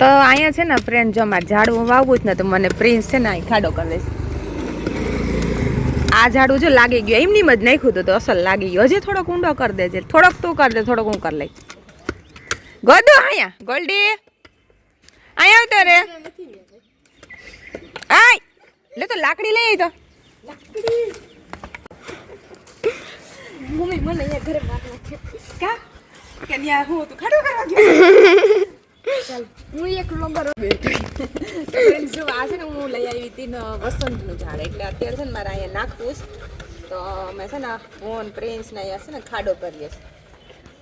તો અહીંયા છે ને ફ્રેન્ડ જો મારે ઝાડવું વાવવું જ ને તો મને પ્રિન્સ છે ને અહીં ખાડો કરી દઈશ. આ ઝાડવું જો લાગી ગયું, એમની જ નાખ્યું હતું તો અસલ લાગી ગયું. હજી થોડોક ઊંડો કરી દેજે. થોડોક તું કરી દે, થોડોક હું કરી લઈ ગોદો, અહીંયા, ગોલ્ડી. અહીંયા આવતો રે આય, લે તો લાકડી લઈ તો. મમ્મી, મને અહીંયા ઘરે માર નાખે. કે? ન્યા હું તું ખાડો કરવા ગયો. ચાલ હું એક નંબર ફ્રેન્ડ્સ જો આ છે ને હું લઈ આવી હતી વસંતનું ઝાડ. એટલે અત્યારે છે ને મારે અહીંયા નાખવું છે. તો મેં છે ને હું પ્રિન્સ ને અહીંયા છે ને ખાડો કરીએ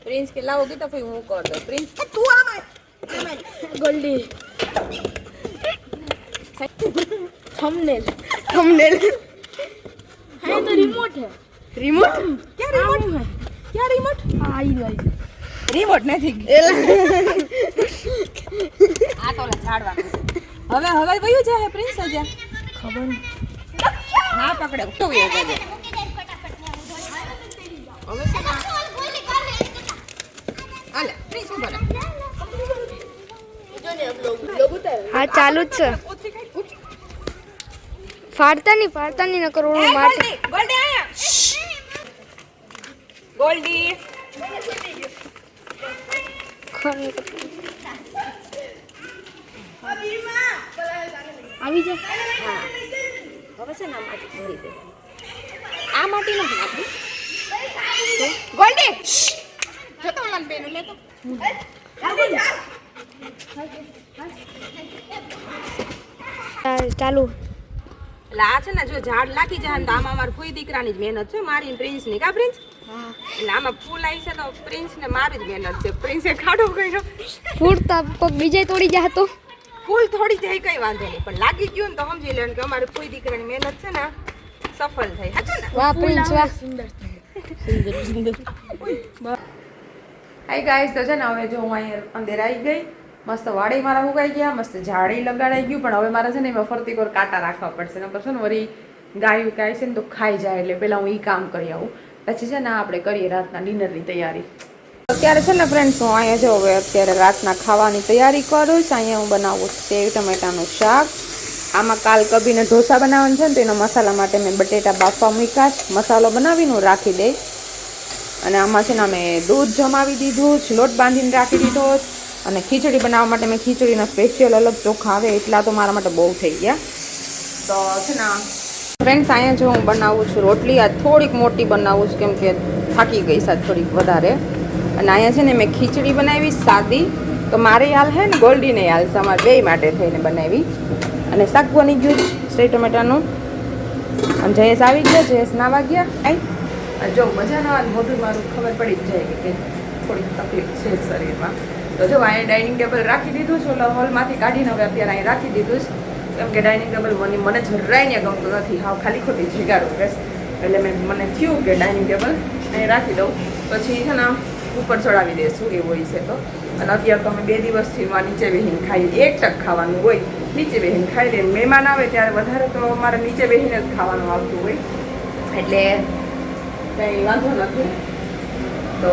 પ્રિન્સ કે લાવો કીધો પછી હું કરી દઉં. પ્રિન્સ તું આમાં ગોલ્ડી. થંબનેલ થંબનેલ હા તો રિમોટ હે. રિમોટ ક્યાં રિમોટ ક્યાં રિમોટ આઈ ગઈ રિમોટ નથી. આ તો ઓલા ઝાડવાનું છે. હવે હવે વયું જાય પ્રિન્સ હજા? ખબર નહીં. હા પકડે તો વયું જાય હવે છે ને હાલે પ્રિન્સ ઊભા રહે. હા ચાલુ જ છે. ઓછી કઈ ઉઠ ફાડતા નહીં ફાડતા નહીં નકર ઓલું મારતા ગોલ્ડી ગોલ્ડી આયા ગોલ્ડી. ખરું આવી જા. હા હવે છે ને આ માટી ભરી દે. આ માટી નથી આપણી ગોલ્ડી! જતો તો ઓલા બેન લે તો ચાલુ. એટલે આ છે ને જો ઝાડ લાગી જાય ને તો આમાં અમારા કોઈ દીકરાની જ મહેનત છે મારી પ્રિન્સની કા પ્રિન્સ? એટલે આમાં ફૂલ આવી છે તો પ્રિન્સ ને મારી જ મહેનત છે. પ્રિન્સે ખાડો કર્યો. ફૂટતા કોઈક બીજે તોડી જાય તો. ફૂલ થોડી જાય કઈ વાંધો નહીં. પણ લાગી ગયું ને તો સમજી લેવાનું કે અમારી કોઈ દીકરાની મહેનત છે ને સફળ થઈ. હાચું ને? વાહ પ્રિન્સ વાહ. હાઈ ગાઈસ તો છે ને હવે જો હું અહીંયા અંદર આવી ગઈ મસ્ત વાડી મારા ઉગાઈ ગયા મસ્ત ઝાડી લગાડાઈ ગયું પણ હવે મારે છે ને એમાં ફરતી કોર કાંટા રાખવા પડશે. નકર છે ને વળી ગાય ઉકાય છે ને તો ખાઈ જાય એટલે પહેલાં હું એ કામ કરી આવું. પછી છે ને આપણે કરીએ રાતના ડિનરની તૈયારી. અત્યારે છે ને ફ્રેન્ડ્સ હું અહીંયા જો હવે અત્યારે રાતના ખાવાની તૈયારી કરું છું. અહીંયા હું બનાવું છું સેવ ટમેટાનું શાક. આમાં કાલ કબીને ઢોસા બનાવવાનું છે ને તો એના મસાલા માટે મેં બટેટા બાફવા મૂક્યા મસાલો બનાવીને હું રાખી દઈશ. અને આમાં છે ને અમે દૂધ જમાવી દીધું છે, લોટ બાંધીને રાખી દીધો છે. અને ખીચડી બનાવવા માટે મેં ખીચડીના સ્પેશિયલ અલગ ચોખા આવે, એટલા તો મારા માટે બહુ થઈ ગયા. તો છે ને ફ્રેન્ડ્સ અહીંયા જો હું બનાવું છું રોટલી, આ થોડીક મોટી બનાવું છું, કેમ કે થાકી ગઈ સાત થોડીક વધારે. અને અહીંયા છે ને મેં ખીચડી બનાવી, સાદી. તો મારે હાલ હે ને ગોલ્ડીને હાલ છે અમારે બે માટે થઈને બનાવી. અને શાક બની ગયું સ્ટ્રેટ ટમેટાનું. અને જયેશ આવી ગયા, જયેશ નાવા ગયા. આઈ. અને જો મજા ના મોઢું મારું, ખબર પડી જ જાય કે થોડીક તકલીફ છે શરીરમાં. તો જો અહીંયા ડાઇનિંગ ટેબલ રાખી દીધું છું હોલમાંથી કાઢીને હવે અત્યારે અહીં રાખી દીધું છે. કેમ કે ડાઇનિંગ ટેબલ મને મને જરાય ને ગમતું નથી. હા ખાલી ખોટી જીગાડું, બસ. એટલે મેં મને થયું કે ડાઇનિંગ ટેબલ અહીં રાખી દઉં. પછી છે ને ઉપર ચડાવી દઈશું એવું હોય છે તો. અને અત્યારે તો અમે બે દિવસથી નીચે બેહીને ખાઈએ. એક ટક ખાવાનું હોય, નીચે બેહીને ખાઈ લઈએ. મહેમાન આવે ત્યારે વધારે તો અમારે નીચે બેહીને જ ખાવાનું આવતું હોય. એટલે કંઈ વાંધો નથી. તો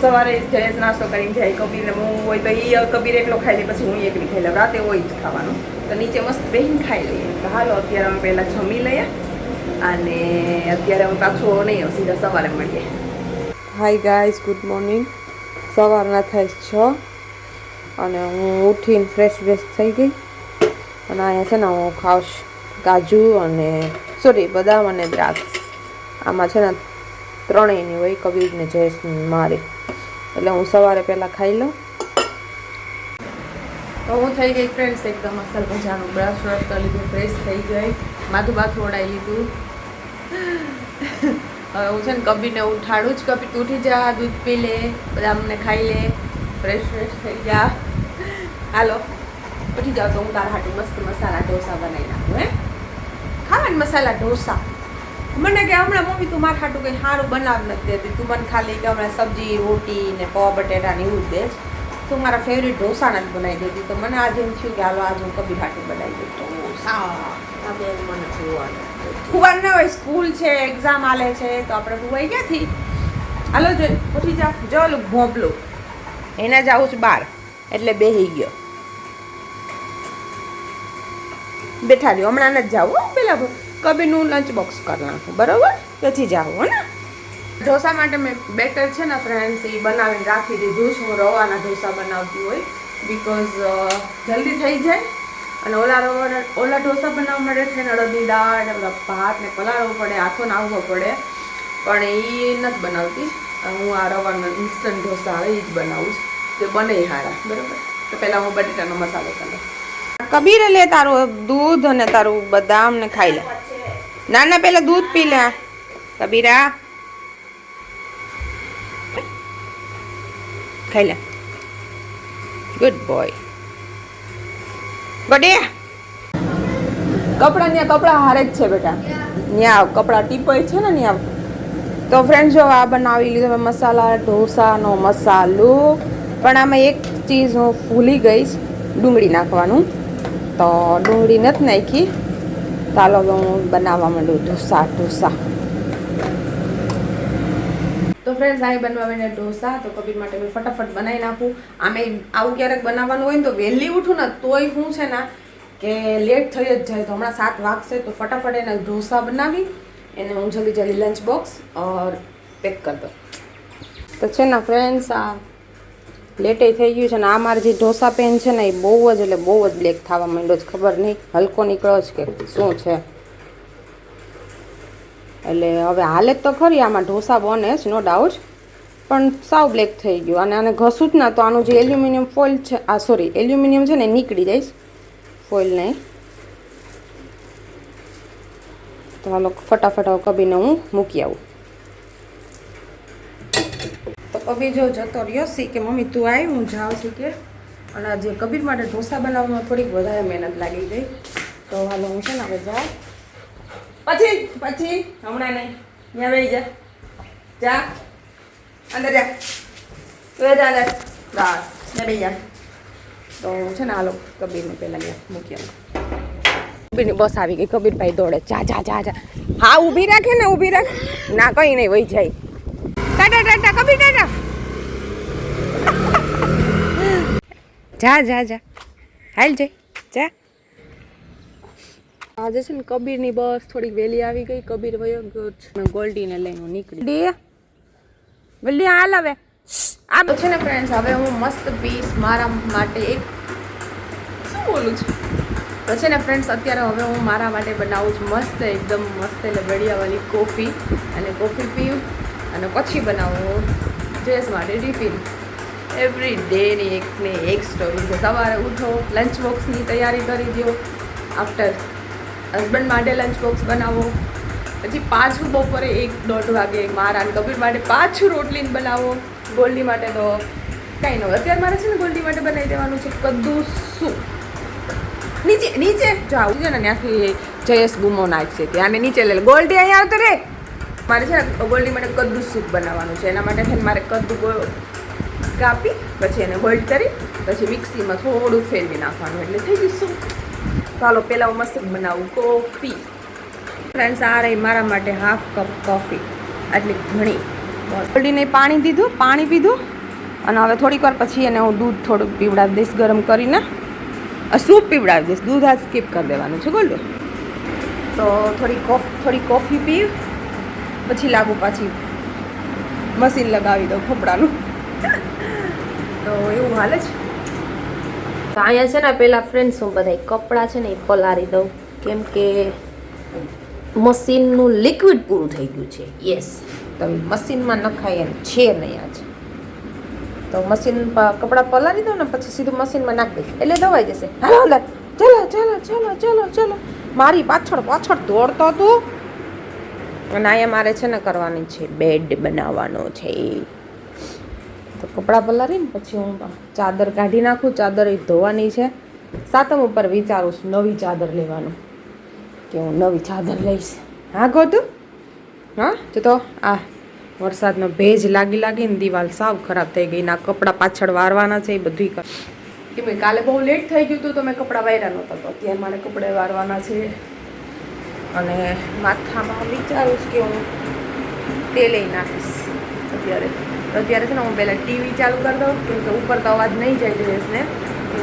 સવારે જયેશ નાસ્તો કરીને જાય. કબીરને હું હોય તો એ કબીર એકલો ખાઈ લે, પછી હું એકલી ખાઈ લઉં. રાતે હોય જ ખાવાનું. તો નીચે મસ્ત બેહીને ખાઈ લઈએ. તો હાલો, અત્યારે અમે પહેલાં જમી લઈએ. અને અત્યારે અમે પાછો નહીં, સીધા સવારે મળીએ. હાય ગાઈઝ ગુડ મોર્નિંગ સવારના થાય છ અને હું ઉઠીને ફ્રેશ બ્રેશ થઈ ગઈ. અને અહીંયા છે ને હું ખાઉં કાજુ અને સોરી બદામ અને દ્રાક્ષ. આમાં છે ને ત્રણેયની હોય કબીરને જયેશ મારે. એટલે હું સવારે પહેલાં ખાઈ લઉં. તો હું થઈ ગઈ ફ્રેન્ડ્સ એકદમ અસલ મજાનું. બ્રશ વ્રશ કરી લીધું ફ્રેશ થઈ ગઈ. માથું બાથું ઓડાઈ લીધું. હવે હું છે ને કબીને ઉઠાડું જ કબી ઉઠી જા, દૂધ પી લે, બધા અમને ખાઈ લે. ફ્રેશ ફ્રેશ થઈ જા. હાલો. ઉઠી જાઓ તો હું તારા હાટું મસ્ત મસાલા ઢોસા બનાવી નાખું, હે? ખાવા મસાલા ઢોસા. મને કે હમણાં મમ્મી તું મારા હાટું કંઈ સારું બનાવ નથી દેતી. તું મને ખાલી કે હમણાં સબ્જી, રોટી ને પો બટેટા ને એવું જ દે. તો મારા ફેવરેટ ઢોસાના જ બનાવી દીધી તો મને આજે એમ થયું કે હાલો આજે હું કબીર હાટી બનાવી દઉં ઢોસા મને ખુવાના ખુવાન ના હોય સ્કૂલ છે એક્ઝામ આલે છે તો આપણે ખુવાઈ ગયાથી હાલો જો ઉઠી જા. જો ઓલું ભોંપલું. એના જાઉં છું બહાર એટલે બેહી ગયો. બેઠા રહ્યો. હમણાં જ જાઉં પેલા કબીરનું લંચ બોક્સ કરી નાખું બરાબર? પછી જાઉં હો ને? ઢોસા માટે મેં બેટર છે ને ફ્રેન્ડ્સ એ બનાવીને રાખી દીધું છે. હું રવાના ઢોસા બનાવતી હોય બિકોઝ જલ્દી થઈ જાય. અને ઓલા રવા ઓલા ઢોસા બનાવવા માટે છે ને અડદની દાળ ને બધા ભાત ને પલાળવો પડે હાથો નાવવો પડે. પણ એ નથી બનાવતી. હું આ રવાના ઇન્સ્ટન્ટ ઢોસા આવે એ જ બનાવું છું. જે બને હારા. બરાબર? તો પહેલાં હું બટેટાનો મસાલો કરી કબીર લે તારું દૂધ અને તારું બદામ ને ખાઈ લે. ના ના પેલા દૂધ પી લે. કબીરા. ખાઈ લે ગુડ બોય ગડિયા કપડાં ત્યાં, કપડાં હારે જ છે બેટા. ત્યાં કપડાં ટીપોય છે ને ત્યાં. તો ફ્રેન્ડ જો આ બનાવી લીધો મેં મસાલા, ઢોસાનો મસાલો. પણ આમાં એક ચીજ હું ભૂલી ગઈ ડુંગળી નાખવાનું. તો ડુંગળી નથી નાખી. ચાલો હું બનાવવા માંડું ઢોસા ઢોસા. તો ફ્રેન્ડ્સ અહીં બનવા માંડ્યા ઢોસા, તો કબીર માટે મેં ફટાફટ બનાવી નાખું. આમે આવું ક્યારેક બનાવવાનું હોય ને તો વહેલી ઉઠું ને તોય હું છે ને, કે લેટ થઈ જ જાય. તો હમણાં સાત વાગશે, તો ફટાફટ એના ઢોસા બનાવી, એને હું જલ્દી જલ્દી લંચ બોક્સ ઓર પેક કરી દઉં. તો છે ને ફ્રેન્ડ્સ આ લેટે થઈ ગયું છે ને, આ મારી જે ઢોસા પેન છે ને, એ બહુ જ એટલે બહુ જ બ્લેક થવા માંડ્યો છે, ખબર નહીં? હલકો નીકળ્યો છે કે શું છે? એટલે હવે હાલે જ તો ખરી, આમાં ઢોસા બને જ નો ડાઉટ પણ સાવ બ્લેક થઈ ગયું. અને આને ઘસું જ ના, તો આનું જે એલ્યુમિનિયમ ફોઇલ છે, આ સોરી એલ્યુમિનિયમ છે ને નીકળી જાય. ફોઇલ નહીં. તો હાલો, ફટાફટ હવે કબીને હું મૂકી આવું. તો કબીર જો જતો રહ્યો સી કે, મમ્મી, તું આવી હું જાઉં છું કે. અને આજે કબીર માટે ઢોસા બનાવવામાં થોડીક વધારે મહેનત લાગી ગઈ. તો હાલો, હું છે ને હવે જાઉં. પછી પછી, હમણાં નહીં. ત્યાં વહી જા. જા. અંદર જા. તું જા અંદર. બસ. ને બેસી જા. તો છે ને હાલો, કબીરને પહેલાં મેં મૂકી કબીરની બસ આવી ગઈ. કબીરભાઈ દોડે. જા જા જા જા. હા, ઊભી રાખે ને, ઊભી રાખ. ના, કંઈ નહીં, વહી જાય. ટાટા ટાટા કબીર ટાટા જા જા જા. હાલ જઈ જા. આજે છે ને કબીરની બસ થોડીક વહેલી આવી ગઈ. કબીર વયો ગયો ગોલ્ડીને લઈને નીકળી. દે વલ્લી હાલ હવે. આ તો છે ને ફ્રેન્ડ્સ હવે હું મસ્ત પીસ મારા માટે એક શું બોલું છું? તો છે ને ફ્રેન્ડ્સ અત્યારે હવે હું મારા માટે બનાવું છું મસ્ત, એકદમ મસ્ત એટલે બળિયાવાળી કોફી. અને કોફી પીવું અને પછી બનાવું ડ્રેસ માટે ટિફિન. એવરી ડેની એક ને એક સ્ટોરી છે. સવારે ઉઠો લંચ બોક્સની તૈયારી કરી દો આફ્ટર હસબન્ડ માટે લંચ બોક્સ બનાવો. પછી પાછું બપોરે એક દોઢ વાગે મારા અને કબીર માટે પાછું રોટલીને બનાવો. ગોલ્ડી માટે તો કાંઈ ન અત્યારે મારે છે ને ગોલ્ડી માટે બનાવી દેવાનું છે કદ્દુ શું નીચે નીચે જાવ છે ને, ત્યાંથી જયેશ ગુમો નાખશે. ત્યાં નીચે લે. ગોલ્ડી અહીંયા આવતો રે. મારે છે ને ગોલ્ડી માટે કદ્દુ સૂપ બનાવવાનું છે. એના માટે છે ને મારે કદ્દુ કાપી, પછી એને બોઇલ કરી, પછી મિક્સીમાં થોડું ફેરવી નાખવાનું. એટલે થઈ ગયું ચાલો પહેલાં હું મસ્ત બનાવું. કોફી. ફ્રેન્ડ્સ આ રહી મારા માટે હાફ કપ કોફી. આટલી ઘણી. ગોલ્ડીને પાણી દીધું પાણી પીધું. અને હવે થોડીક વાર પછી એને હું દૂધ થોડુંક પીવડાવી દઈશ ગરમ કરીને. સૂપ પીવડાવી દઈશ. દૂધ આ સ્કીપ કરી દેવાનું છે ગોલ્ડુ તો થોડી કોફ થોડી કોફી પી. પછી લાગુ પાછી મશીન લગાવી દઉં ખપડાનું તો એવું હાલે છે અહીંયા છે ને પેલા ફ્રેન્ડ્સ હું બધા કપડાં છે ને એ પલારી દઉં. કેમ કે મશીનનું લિક્વિડ પૂરું થઈ ગયું છે. યસ તો મશીનમાં નખાય એમ છે નહીં આજે. તો મશીન કપડાં પલારી દઉં ને પછી સીધું મશીનમાં નાખી દઈશ. એટલે ધોવાઈ જશે. હાલો અંદર ચલો ચલો ચલો ચલો ચલો. મારી પાછળ પાછળ દોડતો તું. અને અહીંયા મારે છે ને કરવાની છે બેડ બનાવવાનો છે. તો કપડાં પલાળીને પછી હું ચાદર કાઢી નાખું. ચાદર એ ધોવાની છે. સાતમ ઉપર વિચારું છું નવી ચાદર લેવાનું. કે હું નવી ચાદર લઈશ. હા ગોતું હા, જો તો આ વરસાદનો ભેજ લાગી લાગીને દિવાલ સાવ ખરાબ થઈ ગઈ ના કપડાં પાછળ વારવાના છે, એ બધું કર કે ભાઈ કાલે બહુ લેટ થઈ ગયું હતું તો મેં કપડાં વાર્યા નહોતા, તો અત્યારે મારે કપડાં વારવાના છે. અને માથામાં વિચારું છું કે હું તે લઈ નાખીશ અત્યારે. તો અત્યારે છે ને હું પહેલાં ટીવી ચાલુ કરી દઉં, કેમ કે ઉપર તો અવાજ નહીં જાય ડ્રેસને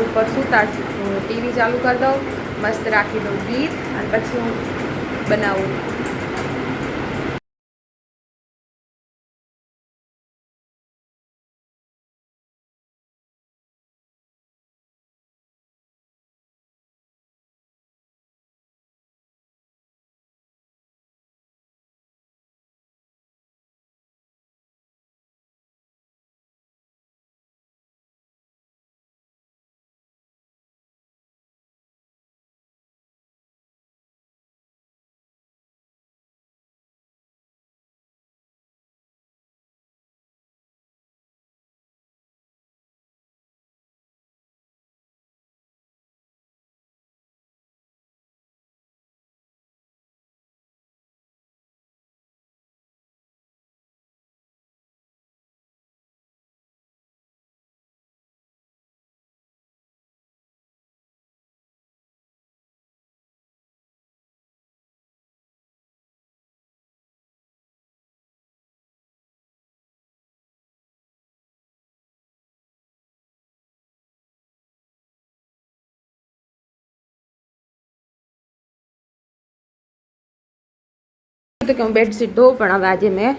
ઉપર સૂતા જ હું ટીવી ચાલુ કરી દઉં, મસ્ત રાખી દઉં ગીત, અને પછી હું બનાવું. તો કે હું બેડશીટ ધોઉં, પણ હવે આજે મેં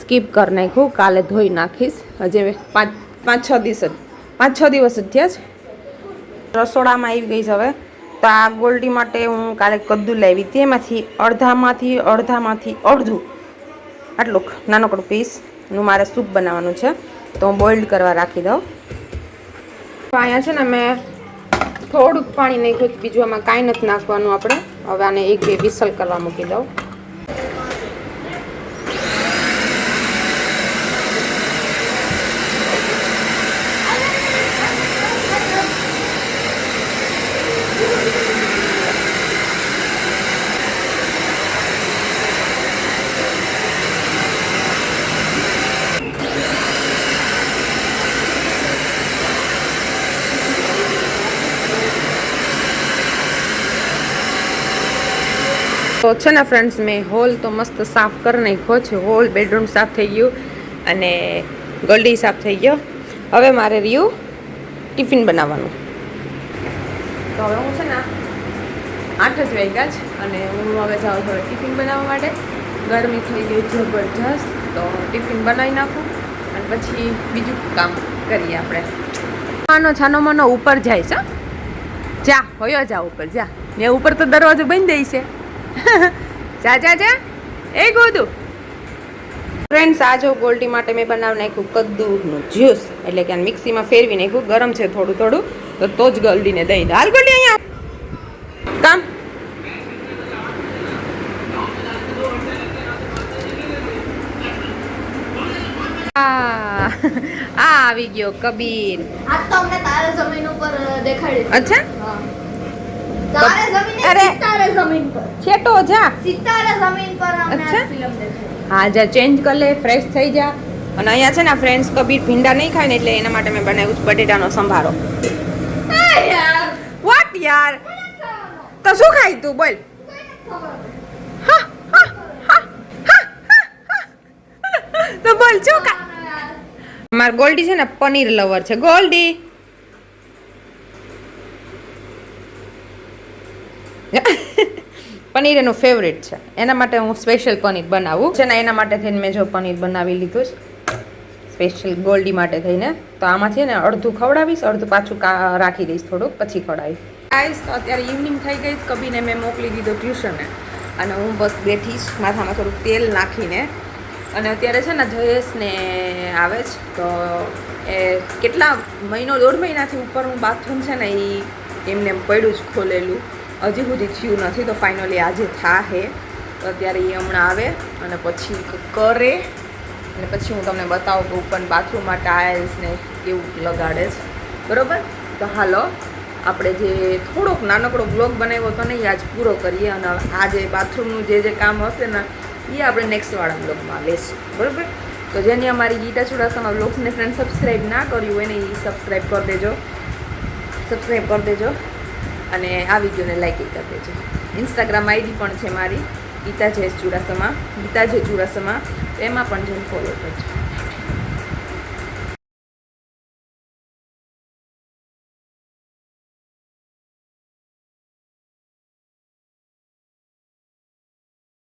સ્કીપ કરી નાખ્યું. કાલે ધોઈ નાખીશ. હજે પાંચ પાંચ, છ દિવસ જ, પાંચ, છ દિવસ જ થયા છે. રસોડામાં આવી ગઈ છે હવે. તો આ ગોલ્ડી માટે હું કાલે કદ્દુ લાવી હતી. એમાંથી અડધામાંથી અડધામાંથી અડધું, આટલું નાનકડું પીસનું મારે સૂપ બનાવવાનું છે. તો હું બોઇલ્ડ કરવા રાખી દઉં. તો અહીંયા છે ને મેં થોડુંક પાણી નાખ્યું બીજું આમાં કાંઈ નથી નાખવાનું આપણે. હવે આને એક બે વિસલ કરવા મૂકી દઉં. તો છે ને ફ્રેન્ડ્સ મેં હોલ તો મસ્ત સાફ કરી નાખ્યો છે. હોલ બેડરૂમ સાફ થઈ ગયું અને ગલડી સાફ થઈ ગયો. હવે મારે રહ્યું ટિફિન બનાવવાનું. તો હવે હું છે ને આઠ જ વાગ્યા છે અને હું હવે જાઉં છું ટિફિન બનાવવા માટે. ગરમી થઈ ગઈ જબરજસ્ત તો ટિફિન બનાવી નાખું અને પછી બીજું કામ કરીએ આપણે. છાનો છાનો માનો ઉપર જાય છે જા હોયો જા ઉપર જા. ને ઉપર તો દરવાજો બંધ દઈ છે. જા જા જા. એ ગોદુ. ફ્રેન્ડ્સ આ જો ગોલ્ડી માટે મેં બનાવી નાખ્યું કદ્દુનું જ્યુસ. એટલે કે મિક્સીમાં ફેરવી નાખ્યું. ગરમ છે થોડું થોડું. તો તો જ ગોલ્ડીને દઈ દે. હાલ ગોલ્ડી અહીંયા. કામ. આ આ આવી ગયો કબીર. આ તો અમને તારા જમીન ઉપર દેખાડી અચ્છા? તારે જમીન અરે. તારે જમીન પર. છેટો જા. સિતારે જમીન પર અચ્છા. ફિલ્મ હા જા ચેન્જ કરી લે ફ્રેશ થઈ જા. અને અહીંયા છે ને ફ્રેન્ડ્સ કબીર ભીંડા નહીં ખાય ને એટલે એના માટે મેં બનાવ્યું છે બટેટાનો સંભારો. વોટ યાર! તો શું ખાય તું? બોલ. તો બોલ શું ખા માર ગોલ્ડી છે ને પનીર લવર છે. ગોલ્ડી! પનીર એનું ફેવરેટ છે. એના માટે હું સ્પેશિયલ પનીર બનાવું. છે ને, એના માટે થઈને મેં જો પનીર બનાવી લીધું છે. સ્પેશિયલ ગોલ્ડી માટે થઈને. તો આમાંથી ને, અડધું ખવડાવીશ, અડધું પાછું રાખી દઈશ થોડુંક, પછી ખવડાવીશ. આવીશ તો અત્યારે ઇવનિંગ થઈ ગઈ કબીને મેં મોકલી દીધો ટ્યુશને અને હું બસ બેઠીશ, માથામાં થોડુંક તેલ નાખીને. અને અત્યારે છે ને, જયેશને આવે છે. તો એ કેટલા મહિનો, દોઢ મહિનાથી ઉપર હું બાથરૂમ છે ને એ એમને એમ પડ્યું જ ખોલેલું. હજી સુધી થયું નથી તો ફાઇનલી આજે થાહે. તો અત્યારે એ હમણાં આવે અને પછી કરે. અને પછી હું તમને બતાવું કે ઉપર બાથરૂમમાં ટાઇલ્સ ને એવું લગાડે છે. બરાબર? તો હાલો, આપણે જે થોડોક નાનકડો બ્લોગ બનાવ્યો હતો ને એ આજ પૂરો કરીએ અને આ જે બાથરૂમનું જે જે કામ હશે ને એ આપણે નેક્સ્ટવાળા બ્લોગમાં લેશું. બરાબર? તો જેની અમારી ગીતા ચુડાસામાં બ્લોગ્સને ફ્રેન્ડ સબસ્ક્રાઈબ ના કર્યું હોય ને એ સબસ્ક્રાઈબ કરી દેજો. સબસ્ક્રાઈબ કરી દેજો. અને આ વિડીયોને લાઇક કરી દેજો. ઇન્સ્ટાગ્રામ આઈડી પણ છે મારી ગીતા જયેશ ચુડાસમા ગીતા જે ચુડાસમા એમાં પણ જઈને ફોલો કરજો.